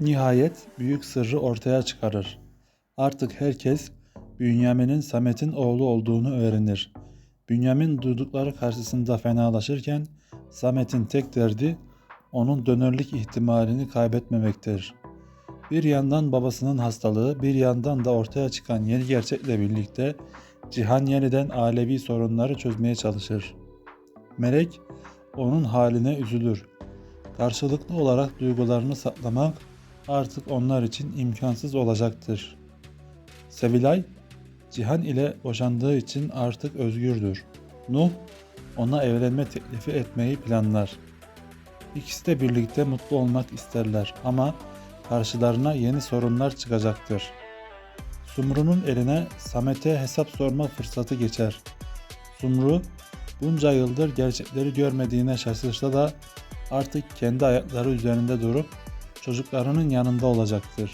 Nihayet büyük sırrı ortaya çıkarır. Artık herkes Bünyamin'in Samet'in oğlu olduğunu öğrenir. Bünyamin duydukları karşısında fenalaşırken Samet'in tek derdi onun dönerlik ihtimalini kaybetmemektir. Bir yandan babasının hastalığı, bir yandan da ortaya çıkan yeni gerçekle birlikte Cihan yeniden ailevi sorunları çözmeye çalışır. Melek onun haline üzülür. Karşılıklı olarak duygularını saklamak artık onlar için imkansız olacaktır. Sevilay, Cihan ile boşandığı için artık özgürdür. Nuh, ona evlenme teklifi etmeyi planlar. İkisi de birlikte mutlu olmak isterler ama karşılarına yeni sorunlar çıkacaktır. Sumru'nun eline Samet'e hesap sorma fırsatı geçer. Sumru, bunca yıldır gerçekleri görmediğine şaşırsa da artık kendi ayakları üzerinde durup çocuklarının yanında olacaktır.